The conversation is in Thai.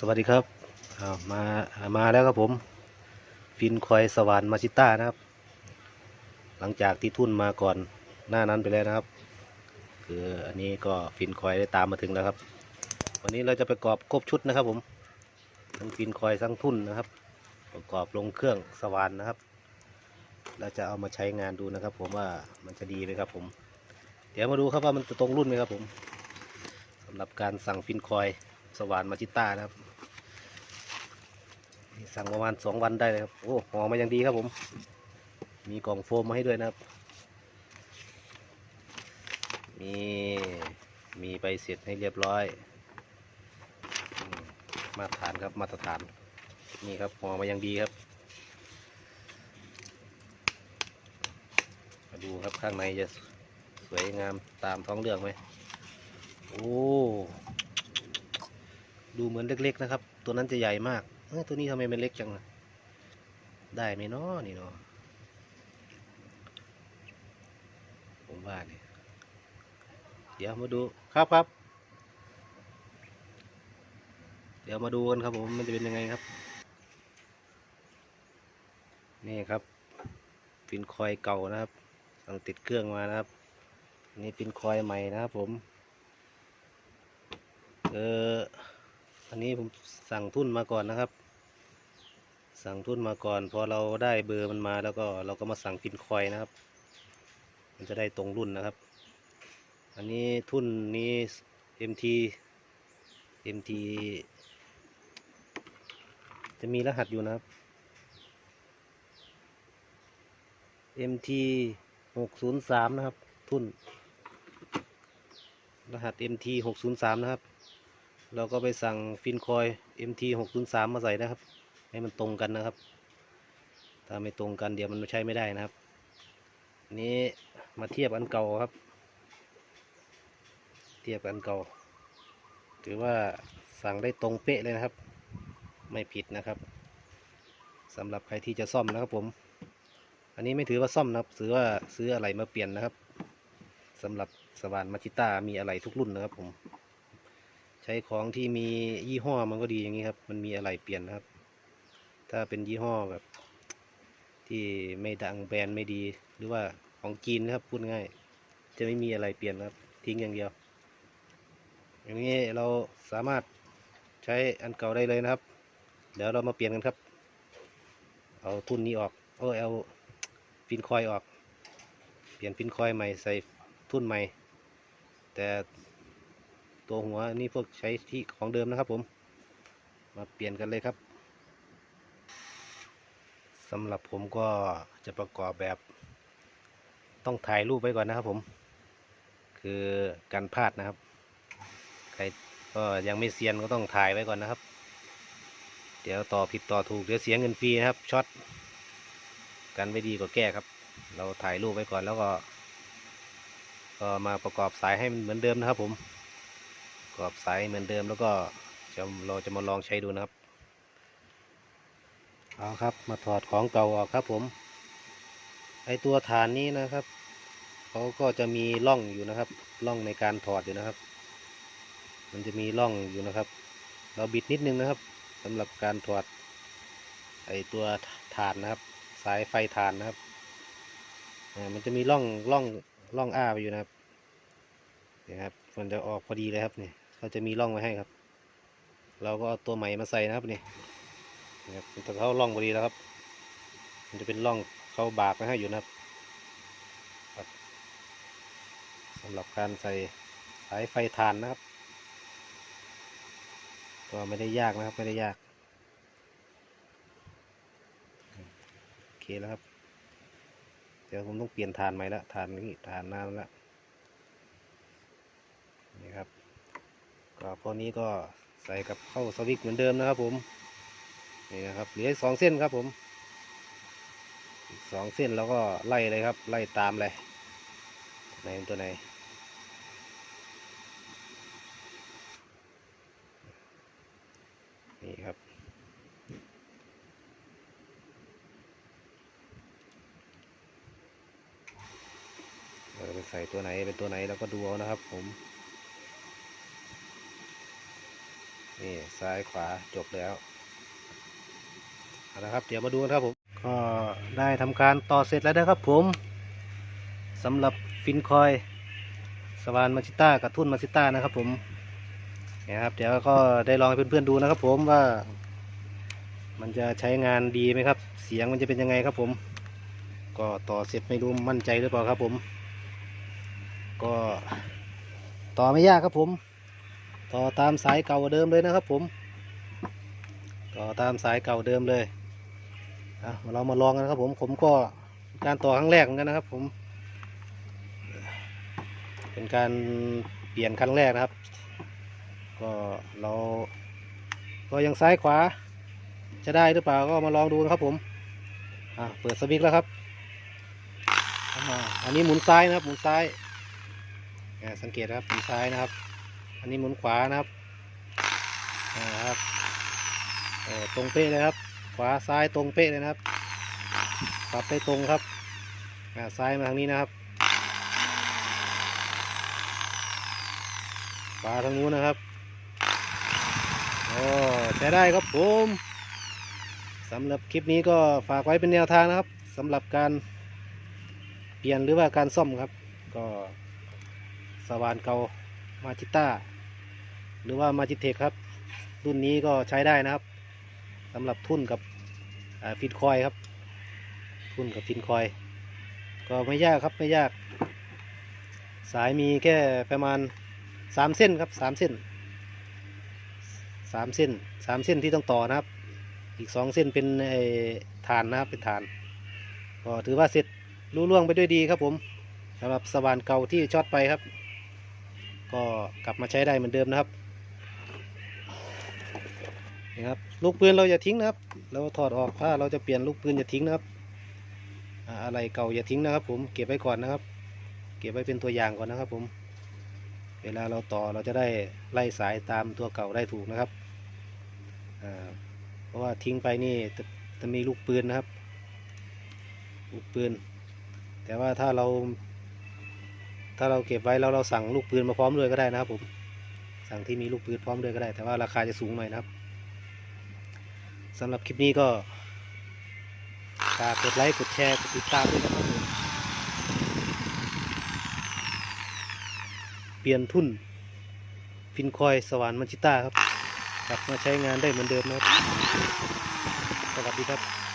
สวัสดีครับมามาแล้วครับผม ฟินคอยสวรรค์มาชิต้านะครับ หลังจากที่ทุ่นมาก่อนหน้านั้นไปแล้วนะครับ คืออันนี้ก็ฟินคอยได้ตามมาถึงแล้วครับ วันนี้เราจะประกอบครบชุดนะครับผมทั้งฟินคอยทั้งทุ่นนะครับ ประกอบลงเครื่องสวรรค์นะครับเราจะเอามาใช้งานดูนะครับ ผมว่ามันจะดีไหมครับ ผม เดี๋ยวมาดูครับว่ามันจะตรงรุ่นไหมครับผมสำหรับการสั่งฟินคอยสว่านมาจิต้านะครับ สั่งประมาณสองวันได้เลยครับ โอ้ห่อมาอย่างดีครับผม มีกล่องโฟมมาให้ด้วยนะครับ มีมีใบเสร็จให้เรียบร้อย มาตรฐานครับมาตรฐาน นี่ครับห่อมาอย่างดีครับ มาดูครับข้างในจะสวยงามตามท้องเรื่องไหม โอ้ ดูเหมือนเล็กๆนะครับ ตัวนั้นจะใหญ่มาก ตัวนี้ทำไมมันเล็กจังล่ะได้ไหมเนาะนี่เนาะผมว่าเนี่ยเดี๋ยวมาดูครับครับ เดี๋ยวมาดูกันครับผมมันจะเป็นยังไงครับ นี่ครับปินคอยเก่านะครับสั่งติดเครื่องมานะครับนนี่ปินคอยใหม่นะครับผม เออ อันนี้ผมสั่งทุนมาก่อนนะครับ สั่งทุนมาก่อนพอเราได้เบอร์มันมาแล้วก็เราก็มาสั่งพินคอยนะครับ มันจะได้ตรงรุ่นนะครับ อันนี้ทุนนี้ MT MT จะมีรหัสอยู่นะครับ MT หกศูนย์สามนะครับ ทุน รหัส MT หกศูนย์สามนะครับ เราก็ไปสั่งฟินคอย MT 6 0 3มาใส่นะครับ ให้มันตรงกันนะครับ ถ้าไม่ตรงกันเดี๋ยวมันใช้ไม่ได้นะครับ นี้มาเทียบอันเก่าครับ เทียบอันเก่า ถือว่าสั่งได้ตรงเป๊ะเลยนะครับ ไม่ผิดนะครับสำหรับใครที่จะซ่อมนะครับผม อันนี้ไม่ถือว่าซ่อมนะครับถือว่าซื้ออะไรมาเปลี่ยนนะครับสำหรับสว่านมาชิต้ามีอะไรทุกรุ่นนะครับผม ช้ของที่มียี่ห้อมันก็ดีอย่างนี้ครับ มันมีอะไรเปลี่ยนนะครับ ถ้าเป็นยี่ห้อแบบ ที่ไม่ดังแบรนด์ไม่ดี หรือว่าของจีนนะครับพูดง่าย จะไม่มีอะไรเปลี่ยนครับ ทิ้งอย่างเดียว อย่างนี้เราสามารถใช้อันเก่าได้เลยนะครับ เดี๋ยวเรามาเปลี่ยนกันครับ เอาทุนนี้ออกโอ้เอาฟินคอยออก เปลี่ยนฟินคอยใหม่ใส่ทุนใหม่ แต่ ตัวหัวนี่พวกใช้ที่ของเดิมนะครับผม มาเปลี่ยนกันเลยครับสำหรับผมก็จะประกอบแบบ ต้องถ่ายรูปไว้ก่อนนะครับผม คือการพลาดนะครับ ใครก็ยังไม่เซียนก็ต้องถ่ายไว้ก่อนนะครับ เดี๋ยวต่อผิดต่อถูกเดี๋ยวเสียเงินฟรีนะครับช็อตกันไม่ดีก็แก้ครับ เราถ่ายรูปไว้ก่อนแล้วก็ ก็มาประกอบสายให้มันเหมือนเดิมนะครับผม รอบสายเหมือนเดิมแล้วก็จะเราจะมาลองใช้ดูนะครับ เอาครับมาถอดของเก่าออกครับผมไอตัวฐานนี้นะครับเขาก็จะมีร่องอยู่นะครับร่องในการถอดอยู่นะครับ มันจะมีร่องอยู่นะครับ เราบิดนิดนึงนะครับสำหรับการถอดไอตัวฐานนะครับ สายไฟฐานนะครับมันจะมีร่องร่องร่องอ้าไปอยู่นะครับนี่ครับมันจะออกพอดีเลยครับนี่ เขาจะมีร่องไว้ให้ครับ เราก็เอาตัวใหม่มาใส่นะครับนี่นะครับมันจะเข้าร่องพอดีแล้วครับ มันจะเป็นร่องเขาบากไว้ให้อยู่นะครับสำหรับการใส่สายไฟฐานนะครับ ก็ไม่ได้ยากนะครับไม่ได้ยากโอเคแล้วครับ เดี๋ยวผมต้องเปลี่ยนฐานใหม่ละฐานนี้ฐานนานละนี่ครับ ก็พวกนี้ก็ใส่กับเข้าสวิกเหมือนเดิมนะครับผมนี่นะครับเหลือสองเส้นครับผมสองเส้นแล้วก็ไล่เลยครับ ไล่ตามเลยไหนเป็นตัวไหนนี่ครับเราจะไปใส่ตัวไหนเป็นตัวไหนเราก็ดูเอานะครับผม นี่ซ้ายขวาจบแล้วเอาละครับ เดี๋ยวมาดูกันครับผม ก็ได้ทำการต่อเสร็จแล้วนะครับผมสำหรับฟินคอยสวานมาชิต้ากับทุ่นมาชิต้านะครับผมเนี่ยครับ เดี๋ยวก็ได้ลองให้เพื่อนๆดูนะครับ ผมว่า มันจะใช้งานดีไหมครับ เสียงมันจะเป็นยังไงครับผม ก็ต่อเสร็จไม่รู้มั่นใจหรือเปล่าครับผม ก็ต่อไม่ยากครับผม ต่อตามสายเก่าเดิมเลยนะครับผม ต่อตามสายเก่าเดิมเลยเรามาลองกันนะครับผมผมก็การต่อครั้งแรกเหมือนกันนะครับ ผม เป็นการเปลี่ยนครั้งแรกนะครับ ก็เราก็ยังซ้ายขวา จะได้หรือเปล่าก็มาลองดูนะครับผมเปิดสวิตช์แล้วครับอันนี้หมุนซ้ายนะครับ หมุนซ้ายสังเกตนะครับหมุนซ้ายนะครับ อันนี้หมุนขวานะครับอ่าครับตรงเป๊ะเลยครับ ขวาซ้ายตรงเป๊ะเลยนะครับปรับได้ตรงครับซ้ายมาทางนี้นะครับขวาทางนู้นนะครับโอ้ใช้ได้ครับผมสำหรับคลิปนี้ก็ฝากไว้เป็นแนวทางนะครับสำหรับการเปลี่ยนหรือว่าการซ่อมครับ ก็สว่านเก่า มาจิต้าหรือว่ามาจิเทคครับ รุ่นนี้ก็ใช้ได้นะครับสำหรับทุ่นกับฟินคอยครับ ทุ่นกับฟินคอย ก็ไม่ยากครับไม่ยาก สายมีแค่ประมาณสามเส้นครับสามเส้นสามเส้นสามเส้นที่ต้องต่อนะครับ อีกสองเส้นเป็นฐานนะครับเป็นฐาน ก็ถือว่าเสร็จรู้ล่วงไปด้วยดีครับผมสำหรับสว่านเก่าที่ช็อตไปครับ ก็กลับมาใช้ได้เหมือนเดิมนะครับนี่ครับลูกปืนเราอย่าทิ้งนะครับ เราถอดออกถ้าเราจะเปลี่ยนลูกปืนอย่าทิ้งนะครับอะไรเก่าอย่าทิ้งนะครับ ผมเก็บไว้ก่อนนะครับ เก็บไว้เป็นตัวอย่างก่อนนะครับผม เวลาเราต่อเราจะได้ไล่สายตามตัวเก่าได้ถูกนะครับเพราะว่าทิ้งไปนี่จะจะมีลูกปืนนะครับ ลูกปืน แต่ว่าถ้าเรา ถ้าเราเก็บไว้แล้วเราสั่งลูกปืนมาพร้อมด้วยก็ได้นะครับผมสั่งที่มีลูกปืนพร้อมด้วยก็ได้ แต่ว่าราคาจะสูงหน่อยนะครับสำหรับคลิปนี้ก็ฝากกดไลค์กดแชร์กดติดตามด้วยนะครับผมเปลี่ยนทุ่นฟินคอยสวรรค์มันชิต้าครับกลับมาใช้งานได้เหมือนเดิมนะครับสวัสดีครับ